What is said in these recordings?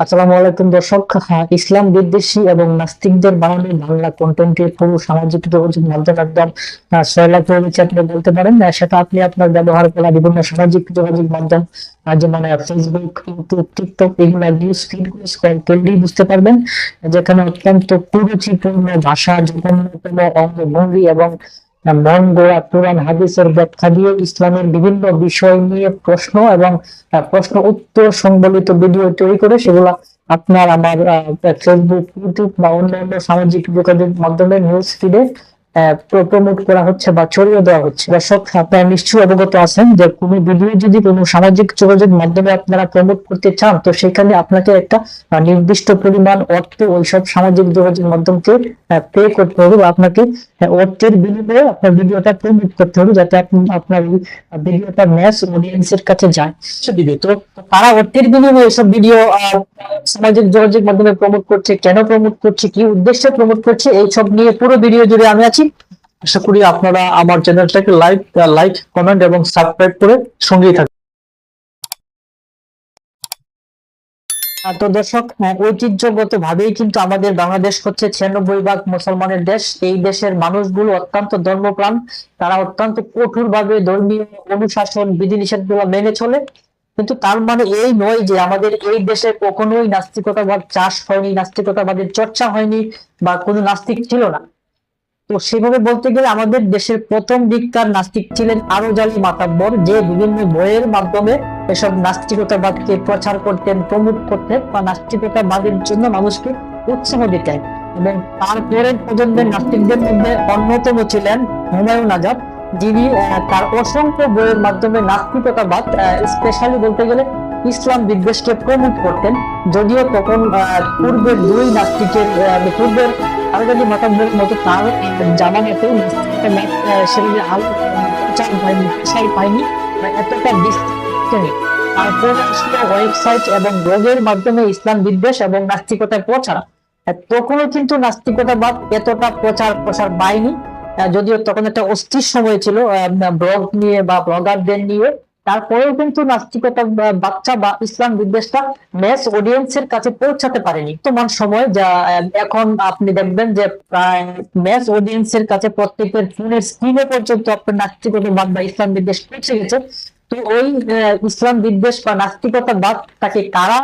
আসসালামু আলাইকুম দর্শক ইসলাম বিদ্বেষী এবং নাস্তিকদের বানানো বাংলা কন্টেন্টের পুরো সামাজিক যোগাযোগ মাধ্যম একদম আহ, সয়লাভ হয়ে আপনি বলতে পারেন। সেটা আপনি আপনার ব্যবহার করা বিভিন্ন সামাজিক যোগাযোগ মাধ্যম যেমন ফেসবুক ইউটিউব টিকটক এগুলো নিউজ ফিড বুঝতে পারবেন যেখানে অত্যন্ত কুরুচিপূর্ণ ভাষা জঘন্যতম অঙ্গভঙ্গি এবং গোড়া কোরআন হাদিসের ব্যাখ্যা দিয়ে ইসলামের বিভিন্ন বিষয় নিয়ে প্রশ্ন এবং প্রশ্ন উত্তর সংবলিত ভিডিও তৈরি করে সেগুলা আপনার আমার ফেসবুক ইউটিউব বা অন্যান্য সামাজিক যোগাযোগ মাধ্যমে নিউজ ফিডে প্রমোট করা হচ্ছে বা ছড়িয়ে দেওয়া হচ্ছে। দর্শক, আপনারা নিশ্চয়ই অবগত আছেন যে কোনো ভিডিও যদি কোনো সামাজিক যোগাযোগ মাধ্যমে আপনারা প্রমোট করতে চান, তো সেখানে আপনাকে একটা নির্দিষ্ট পরিমাণ অর্থ ওইসব সামাজিক যোগাযোগ মাধ্যমকে পে করতে হবে বা আপনাকে অর্থের বিনিময়ে আপনার ভিডিওটা প্রমোট করতে হবে যাতে আপনি- আপনার ভিডিওটা ম্যাস অডিয়েন্সের কাছে যায়। দিবে তো তারা অর্থের বিনিময়ে এসব ভিডিও সামাজিক যোগাযোগ মাধ্যমে প্রমোট করছে, কেন প্রমোট করছে, কি উদ্দেশ্যে প্রমোট করছে এইসব নিয়ে পুরো ভিডিও জুড়ে আমি আছি। আশা করি আপনারা আমার চ্যানেলটাকে লাইক লাইক কমেন্ট এবং সাবস্ক্রাইব করে সঙ্গেই থাকবেন তো দর্শক আহ, ঐতিহ্যগত ভাবেই কিন্তু আমাদের বাংলাদেশ হচ্ছে ছিয়ানব্বই ভাগ মুসলমানের দেশ। এই দেশের মানুষগুলো অত্যন্ত ধর্মপ্রাণ। তারা অত্যন্ত কঠোর ভাবে ধর্মীয় অনুশাসন বিধিনিষেধগুলো মেনে চলে। কিন্তু তার মানে এই নয় যে আমাদের এই দেশে কখনোই নাস্তিকতাবাদ চাষ হয়নি নাস্তিকতাবাদের চর্চা হয়নি বা কোনো নাস্তিক ছিল না। তো সেভাবে বলতে গেলে আমাদের দেশের প্রথম দিককার নাস্তিক ছিলেন আরও জালি মাতাব্বর, যে বিভিন্ন বইয়ের মাধ্যমে এসব নাস্তিকতাবাদকে প্রচার করতেন প্রমোট করতেন বা নাস্তিকতাবাদের জন্য মানুষকে উৎসাহ দিতেন এবং তারপরের প্রজন্মের নাস্তিকদের মধ্যে অন্যতম ছিলেন হুমায়ুন আজাদ। যিনি তার অসংখ্য বইয়ের মাধ্যমে নাস্তিকতাবাদ স্পেশালি বলতে গেলে ইসলাম বিদ্বেষকে প্রমোট করতেন। যদিও তখন পূর্বের দুই নাস্তিকের পূর্বের মতামতের মতো তার জামানাতে নাস্তিকতাবাদ আহ, সেভাবে আলো প্রচার প্রসার পায়নি এতটা বিস্তৃত তারপর ওয়েবসাইট এবং ব্লগের মাধ্যমে ইসলাম বিদ্বেষ এবং নাস্তিকতার প্রচার। তখনও কিন্তু নাস্তিকতাবাদ এতটা প্রচার প্রসার পায়নি। যদিও তখন একটা অস্থির সময় ছিল ব্লগ নিয়ে বা ব্লগারদের নিয়ে। তারপরেও কিন্তু নাস্তিকতা বাচ্চা বা ইসলাম বিদ্বেষটা ম্যাস অডিয়েন্সের কাছে পৌঁছাতে পারেনি। বর্তমান সময় যা, এখন আপনি দেখবেন যে প্রায় ম্যাস অডিয়েন্সের কাছে প্রত্যেকের ফোনের স্ক্রিনে পর্যন্ত আপনার নাস্তিকতাবাদ বা ইসলাম বিদ্বেষ পৌঁছে গেছে। তো ওই ইসলাম বিদ্বেষ বা নাস্তিকতাবাদ তাকে কারা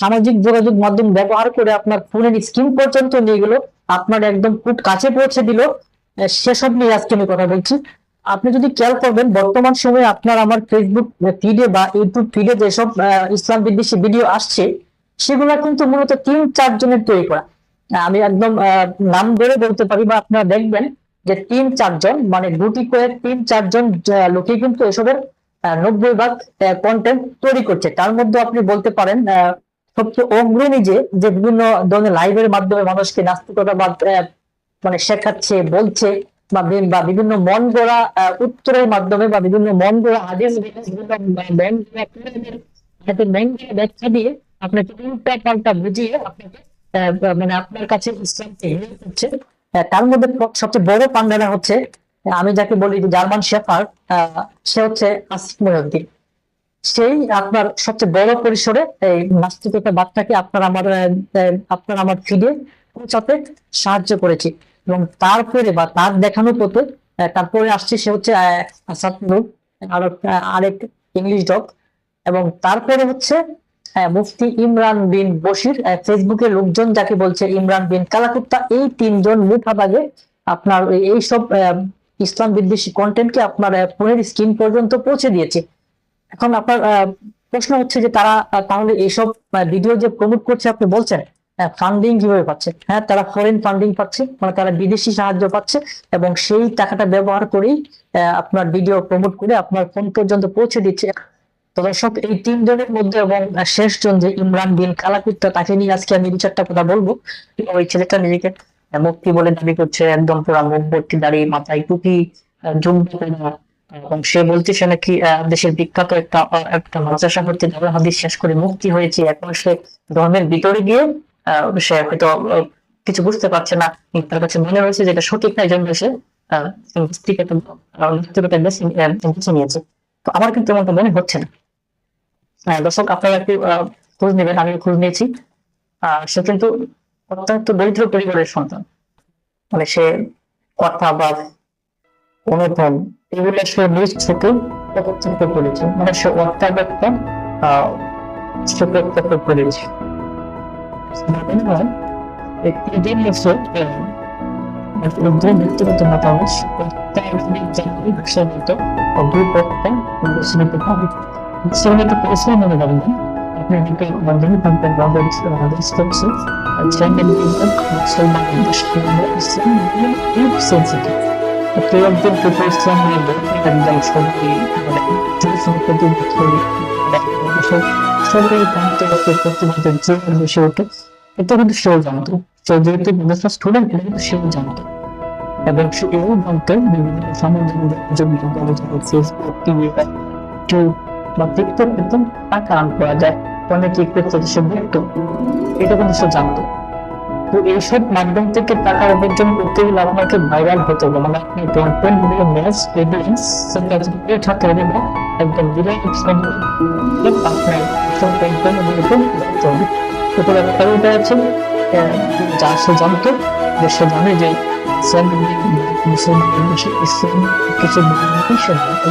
সামাজিক যোগাযোগ মাধ্যম ব্যবহার করে আপনার ফোনের স্ক্রিন পর্যন্ত নিয়ে গেল, আপনার একদম খুব কাছে পৌঁছে দিল সেসব নিয়ে আজকে আমি কথা বলছি। আপনি যদি খেয়াল করবেন বর্তমান সময়ে আপনার আমার ফেসবুক ফিডে বা ইউটিউব ফিডে যেসব ইসলাম বিদ্বেষী ভিডিও আসছে সেগুলো কিন্তু মূলত তিন চার জনের তৈরি করা। আমি একদম নাম ধরে বলতে পারি বা আপনারা দেখবেন যে তিন চারজন মানে গুটি করে তিন চারজন লোকে কিন্তু এসবের নব্বই ভাগ কন্টেন্ট তৈরি করছে। তার মধ্যে আপনি বলতে পারেন সবচেয়ে অগ্রণী যে বিভিন্ন ধরনের লাইভের মাধ্যমে মানুষকে নাস্তিকতাবাদ আহ, মানে শেখাচ্ছে বলছে বা বিভিন্ন মন গড়া উত্তরের মাধ্যমে বা বিভিন্ন মন গড়া গড়া ব্যাখ্যা দিয়ে আপনাকে বুঝিয়ে আপনাকে মানে আপনার কাছে ইসলামকে হচ্ছে তার মধ্যে সবচেয়ে বড় হচ্ছে, আমি যাকে বলি যে জার্মান শেফার সে হচ্ছে আসিফ মহিউদ্দিন সেই আপনার সবচেয়ে বড় পরিসরে এই নাস্তিকতা বার্তাকে আপনার আমার আপনার আমার ফিডে পৌঁছাতে সাহায্য করেছি। এবং তারপরে বা তার দেখানো পথে তারপরে আসছে সে হচ্ছে আরেক ইংলিশ ডগ এবং তারপরে হচ্ছে মুফতি ইমরান বিন বশির আহ, ফেসবুকের লোকজন যাকে বলছে ইমরান বিন কালাকুত্তা এই তিনজন মুখাভাগে আপনার এই- এইসব ইসলাম বিদ্বেষী কন্টেন্টকে আপনার ফোনের স্ক্রিন পর্যন্ত পৌঁছে দিয়েছে। এখন আপনার প্রশ্ন হচ্ছে যে তারা তাহলে এইসব ভিডিও যে প্রমোট করছে আপনি বলছেন ফান্ডিং কীভাবে পাচ্ছে? হ্যাঁ তারা ফরেন ফান্ডিং পাচ্ছে মানে তারা বিদেশি সাহায্য পাচ্ছে এবং সেই টাকাটা ব্যবহার করেই আপনার ভিডিও প্রমোট করে আপনার ফোন পর্যন্ত পৌঁছে দিচ্ছে। তো দর্শক, এই তিনজনের মধ্যে এবং শেষজন যে ইমরান বিন কালাকুত্তা, তাকে নিয়ে আজকে আমি দু চারটা কথা বলব। ওই ছেলেটা নিজেকে মুক্তি বলে দাবি করছে, একদম পুরা মুখ ভর্তি দাঁড়িয়ে মাথায় টুপি এবং সে বলছে সে নাকি দেশের বিখ্যাত একটা একটা মাদ্রাসা দারুল হাদিস শেষ করে মুক্তি হয়েছে। এখন সে ধর্মের ভিতরে গিয়ে সে হয়তো কিছু বুঝতে পারছে না। তার কাছে মনে হয়েছে যে এটা সঠিক না এই জন্য সে নিয়েছে। তো আমার কিন্তু এমনটা মনে হচ্ছে না। হ্যাঁ দর্শক, আপনারা একটু খোঁজ নেবেন আমি খোঁজ নিয়েছি। সে কিন্তু অত্যন্ত দরিদ্র পরিবারের সন্তান। মানে সে কথা বা অনুভব এগুলো সে নিজ থেকে প্রত্যক্ষ করেছে। মানে সে অত্যাবেগটা আহ সে প্রত্যক্ষ করেছে। আমার মনে হয় এই দিন এসে উদ্যোগ ব্যক্তিগত মতামত অত্যাধুনিক জাতীয় ভাষাগত অভিজ্ঞতা প্রদর্শনীতে পাবে শ্রেণীতে পরিশ্রম মনে রাখবেন আপনি দিকে মাধ্যমে থাকবেন বাংলা আমাদের করছে চ্যানেল বিভাগ মুসলমান সবাই প্রান্ত এটা কিন্তু সেও জানতো। সে যেহেতু বিজনেস স্টুডেন্ট এটা কিন্তু সেও জানতো। এবং সে এও জানতো, বিভিন্ন সামাজিক ফেসবুক বা টিকটক কিন্তু টাকা আর্ন করা যায়। অনেক কি করতে সে দেখতো, এটা কিন্তু সে জানতো। তো এইসব মাধ্যম থেকে টাকা উপার্জন করতে গেলে আপনাকে ভাইরাল হতে হবে। মানে আপনি কন্টেন্ট দিয়ে ম্যাচ এভিডেন্স সেটা যদি থাকে একদম বিরাট আপনার সব কন্টেন্ট গুলোকে দেখতে হবে সুতরাং ব্যাপারটা আছে যা সে জানতো যে সে জানে যে ইসলাম কিছু বিধানকে সে জানতো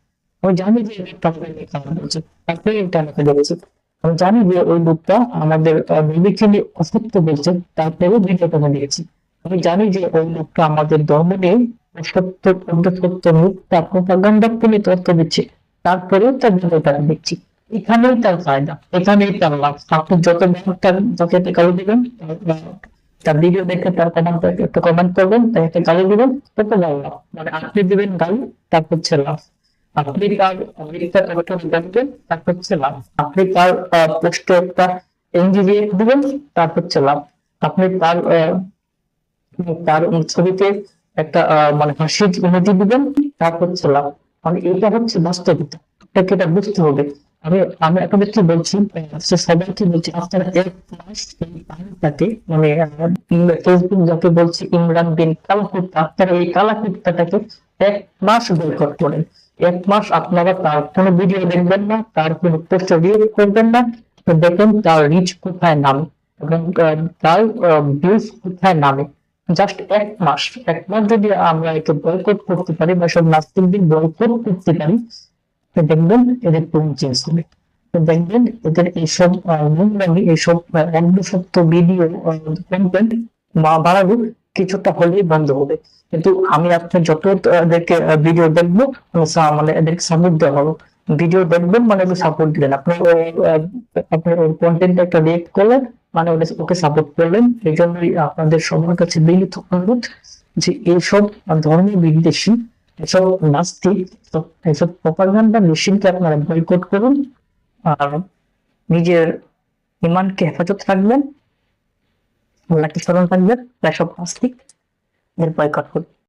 আমি জানি যে টাকা কাজ বলছে দেখেছি আমি জানি যে ওই লোকটা আমাদের বিবেকে নিয়ে অসত্য বলছে, তারপরেও আমি দিয়েছি আমি জানি যে ওই লোকটা আমাদের ধর্ম নিয়ে সত্য সত্য মিথ্যা প্রপাগান্ডা করে তথ্য দিচ্ছে। তারপরেও তার আমি দেখছি। এখানেই তার ফায়দা। এখানেই তার লাভ। আপনি যত তার যাকে একটা গালি দিবেন, তার- ভিডিও দেখে তার কমেন্ট একটা কমেন্ট করবেন তাই একটা গালি দিবেন, তত বড় লাভ। মানে আপনি দিবেন গালি, তার হচ্ছে লাভ। তার মিথ্যা জানবেন তার হচ্ছে লাভ তার পোস্টে একটা দিবেন তার হচ্ছে লাভ আপনি তার তার ছবিতে একটা মানে হাসির ইমোজি দিবেন তার হচ্ছে লাভ মানে এটা হচ্ছে বাস্তবিকতা আপনাকে এটা বুঝতে হবে আমি আমি আপনাদেরকে বলছি সবাইকে বলছি এক মাস এই মানে ফেসবুক যাকে বলছি ইমরান বিন কালাকুত্তা আপনারা এই কালাকুত্তাটাকে এক মাস বয়কট করেন এক মাস আপনারা তার কোনো ভিডিও দেখবেন না তার কোনো পোস্টার রিয়েক্ট করবেন না। তো দেখেন তার রিচ কোথায় নামে এবং তার ভিউজ কোথায় নামে। জাস্ট এক মাস এক মাস যদি আমরা একে বয়কট করতে পারি বা সব নাস্তিকদের বয়কট করতে পারি তো দেখবেন এদের টোন চেঞ্জ হবে। দেখবেন এদের এইসব নোংরামি এইসব আহ, অন্ধসত্য ভিডিও কন্টেন্ট বাড়াবো কিছুটা হলেই বন্ধ হবে। কিন্তু আমি আপনার যত এদেরকে ভিডিও দেখব মানে এদেরকে সাপোর্ট দেওয়া হলো ভিডিও দেখবেন মানে সাপোর্ট দিলেন আপনি ওই, আপনার ওই কন্টেন্ট একটা রিয়েক্ট করলেন মানে ওকে সাপোর্ট করলেন এই জন্যই আপনাদের সবার কাছে বিনীত অনুরোধ যে এইসব ধর্মীয় বিদ্বেষী এসব নাস্তিক এসব- প্রপাগান্ডা মেশিনকে আপনারা বয়কট করুন। আর নিজের ইমানকে হেফাজত রাখবেন। আল্লাহকে স্মরণ প্রায় সব প্লাস্টিক এর বয়কট করুন